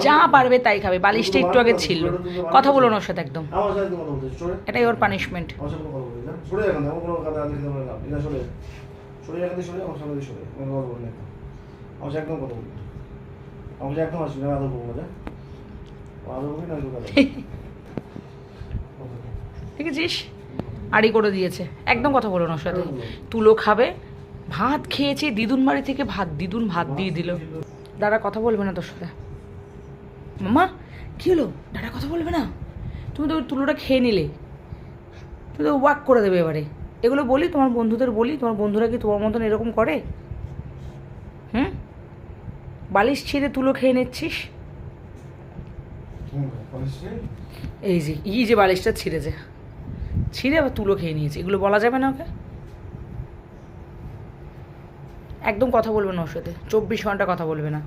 যা পারবে তাই খাবে বালিশটা একটু আগে ছিল। কথা বলো ওর সাথে একদম। এটাই ওর পানিশমেন্ট একদম। কথা বলবি না। একদম আসবি না আদর করব না আদর করবি না একদম ঠিক আছিস আড়ি করে দিয়েছে। একদম কথা বলো না ওর সাথে। তুলো খাবে ভাত খেয়েছে দিদুন বাড়ি থেকে ভাত দিদুন ভাত দিয়ে দিল। দাদা কথা বলবে না তোর সাথে। মামা কি হলো? দাদা কথা বলবে না? তুমি তো ওই তুলোটা খেয়ে নিলে। তুমি তো ওয়াক করে দেবে এবারে। এগুলো বলি তোমার বন্ধুদের বলি তোমার বন্ধুরা কি তোমার মতন এরকম করে? হুম? বালিশ ছিঁড়ে তুলো খেয়ে নিচ্ছিস? এই যে ই যে বালিশটা ছিঁড়েছে। ছিঁড়ে আবার তুলো খেয়ে নিয়েছে। এগুলো বলা যাবে না ওকে? একদম কথা বলবে না ওর সাথে। চব্বিশ ঘণ্টা কথা বলবে না।